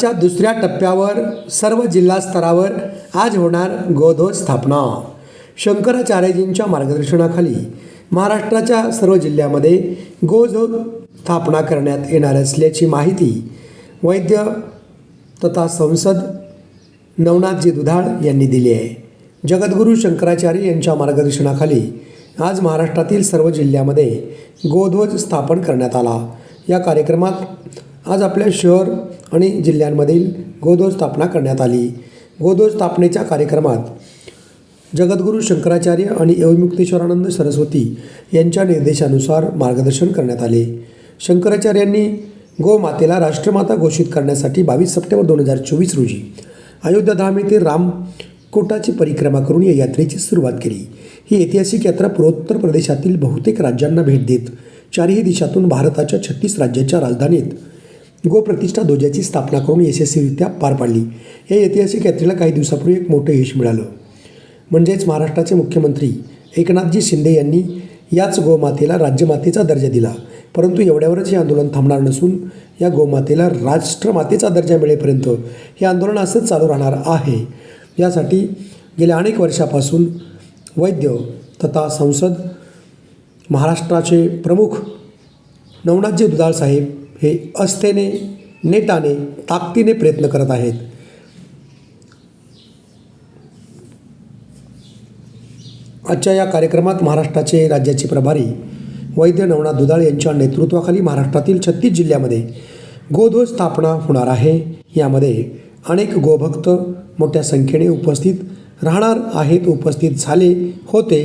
च्या दुसऱ्या टप्प्यावर सर्व जिल्हा स्तरावर आज होणार गोध्वज स्थापना. शंकराचार्यजींच्या मार्गदर्शनाखाली महाराष्ट्राच्या सर्व जिल्ह्यामध्ये गोध्वज स्थापना करण्यात येणार असल्याची माहिती वैद्य तथा संसद नवनाथजी दुधाळ यांनी दिली आहे. जगद्गुरू शंकराचार्य यांच्या मार्गदर्शनाखाली आज महाराष्ट्रातील सर्व जिल्ह्यामध्ये गोध्वज स्थापन करण्यात आला. या कार्यक्रमात आज आपल्या शहर आणि जिल्ह्यांमधील गोध्वज स्थापना करण्यात आली. गोध्वज स्थापनेच्या कार्यक्रमात जगद्गुरू शंकराचार्य आणि यवमुक्तेश्वरानंद सरस्वती यांच्या निर्देशानुसार मार्गदर्शन करण्यात आले. शंकराचार्यांनी गोमातेला राष्ट्रमाता घोषित करण्यासाठी बावीस सप्टेंबर दोन हजार चोवीस रोजी अयोध्याधाम येथे रामकोटाची परिक्रमा करून या यात्रेची सुरुवात केली. ही ऐतिहासिक यात्रा पूर्वोत्तर प्रदेशातील बहुतेक राज्यांना भेट देत चारही दिशातून भारताच्या छत्तीस राज्याच्या राजधानीत गोप्रतिष्ठा ध्वजाची स्थापना करून यशस्वीरित्या पार पाडली. या ऐतिहासिक यात्रेला काही दिवसापूर्वी एक मोठं यश मिळालं. म्हणजेच महाराष्ट्राचे मुख्यमंत्री एकनाथजी शिंदे यांनी याच गोमातेला राज्यमातेचा दर्जा दिला. परंतु एवढ्यावरच हे आंदोलन थांबणार नसून या गोमातेला राष्ट्रमातेचा दर्जा मिळेपर्यंत हे आंदोलन असंच चालू राहणार आहे. यासाठी गेल्या अनेक वर्षापासून वैद्य तथा संसद महाराष्ट्राचे प्रमुख नवनाथजी दुधाळ साहेब हे अस्थेने नेटाने ताकदीने प्रयत्न करत आहेत. आजच्या या कार्यक्रमात महाराष्ट्राचे राज्याचे प्रभारी वैद्य नवनाथ दुधाळ यांच्या नेतृत्वाखाली महाराष्ट्रातील छत्तीस जिल्ह्यामध्ये गोध्वज स्थापना होणार आहे. यामध्ये अनेक गोभक्त मोठ्या संख्येने उपस्थित राहणार आहेत उपस्थित झाले होते.